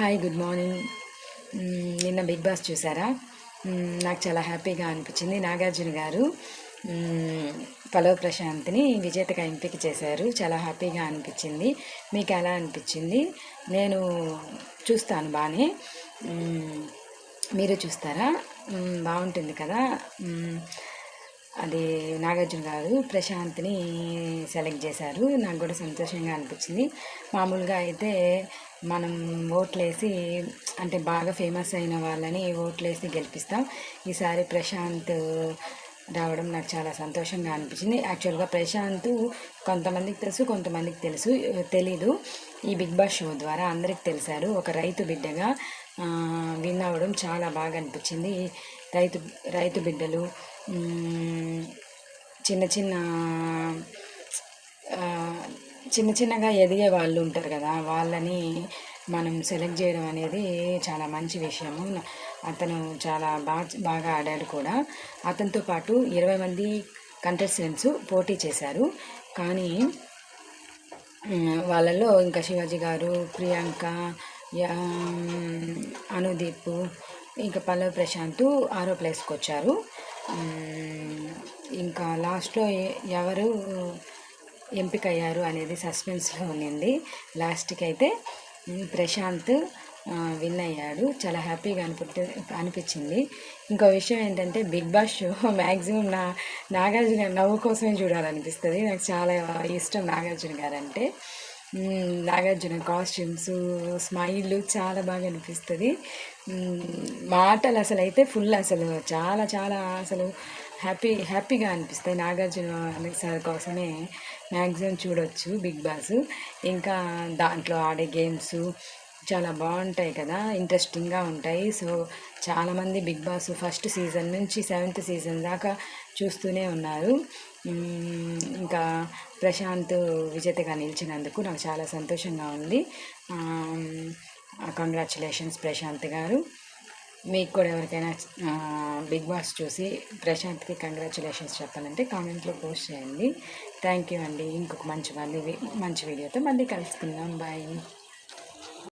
Hi good morning నిన్న big boss చూసారా? Mm, నాకు చాలా హ్యాపీగా అనిపించింది. నాగార్జున గారు mm, పలో పలవ్ ప్రశాంత్ని విజేతగా ఎంపిక చేశారు. చాలా హ్యాపీగా అనిపించింది. మీకు ఎలా అనిపించింది? నేను చూస్తాను బాగానే mm, మీరు చూస్తారా? బాగుంటుంది కదా? అది నాగార్జున గారు ప్రశాంత్ని సెలెక్ట్ చేశారు. నాకు కూడా సంతోషంగా అనిపించింది. మామూలుగా అయితే మనం ఓట్లేసి అంటే బాగా ఫేమస్ అయిన వాళ్ళని ఓట్లేసి గెలిపిస్తాం. ఈసారి ప్రశాంత్ రావడం నాకు చాలా సంతోషంగా అనిపించింది. యాక్చువల్గా ప్రశాంత్ కొంతమందికి తెలుసు కొంతమందికి తెలుసు తెలీదు. ఈ బిగ్ బాస్ షో ద్వారా అందరికి తెలిసారు. ఒక రైతు బిడ్డగా విన్ అవ్వడం చాలా బాగా అనిపించింది. రైతు రైతు బిడ్డలు చిన్న చిన్న చిన్న చిన్నగా ఎదిగే వాళ్ళు ఉంటారు కదా వాళ్ళని మనం సెలెక్ట్ చేయడం అనేది చాలా మంచి విషయము. అతను చాలా బాగా బాగా ఆడాడు కూడా. అతనితో పాటు ఇరవై మంది కంటెస్టెంట్స్ పోటీ చేశారు. కానీ వాళ్ళలో వాళ్ళల్లో ఇంకా శివాజీ గారు ప్రియాంక అనుదీప్ ఇంకా పల్లవి ప్రశాంత్ ఆరో ప్లేస్కి వచ్చారు ఇంకా లాస్ట్లో ఎవరు ఎంపిక అయ్యారు అనేది సస్పెన్స్లో ఉన్నింది లాస్ట్కి అయితే ప్రశాంత్ విన్ అయ్యాడు. చాలా హ్యాపీగా అనిపి అనిపించింది. ఇంకో విషయం ఏంటంటే బిగ్ బాస్ షో మ్యాక్సిమం నా నాగార్జున నవ్వు కోసమే చూడాలనిపిస్తుంది. నాకు చాలా ఇష్టం నాగార్జున గారు అంటే నాగార్జున కాస్ట్యూమ్స్ స్మైల్ చాలా బాగా అనిపిస్తుంది. మాటలు అసలు అయితే ఫుల్ అసలు చాలా చాలా అసలు హ్యాపీ హ్యాపీగా అనిపిస్తాయి. నాగార్జున సార్ కోసమే మ్యాక్సిమం చూడొచ్చు బిగ్ బాస్. ఇంకా దాంట్లో ఆడే గేమ్స్ చాలా బాగుంటాయి కదా ఇంట్రెస్టింగ్గా ఉంటాయి. సో చాలామంది బిగ్ బాస్ ఫస్ట్ సీజన్ నుంచి సెవెంత్ సీజన్ దాకా చూస్తూనే ఉన్నారు. ఇంకా ప్రశాంత్ విజేతగా నిలిచినందుకు నాకు చాలా సంతోషంగా ఉంది. కంగ్రాచులేషన్స్ ప్రశాంత్ గారు. మీకు కూడా ఎవరికైనా బిగ్ బాస్ చూసి ప్రశాంత్కి కంగ్రాచులేషన్స్ చెప్పాలంటే కామెంట్లో పోస్ట్ చేయండి. థ్యాంక్ యూ అండి. ఇంకొక మంచి మళ్ళీ మంచి వీడియోతో మళ్ళీ కలుసుకుందాం. బాయ్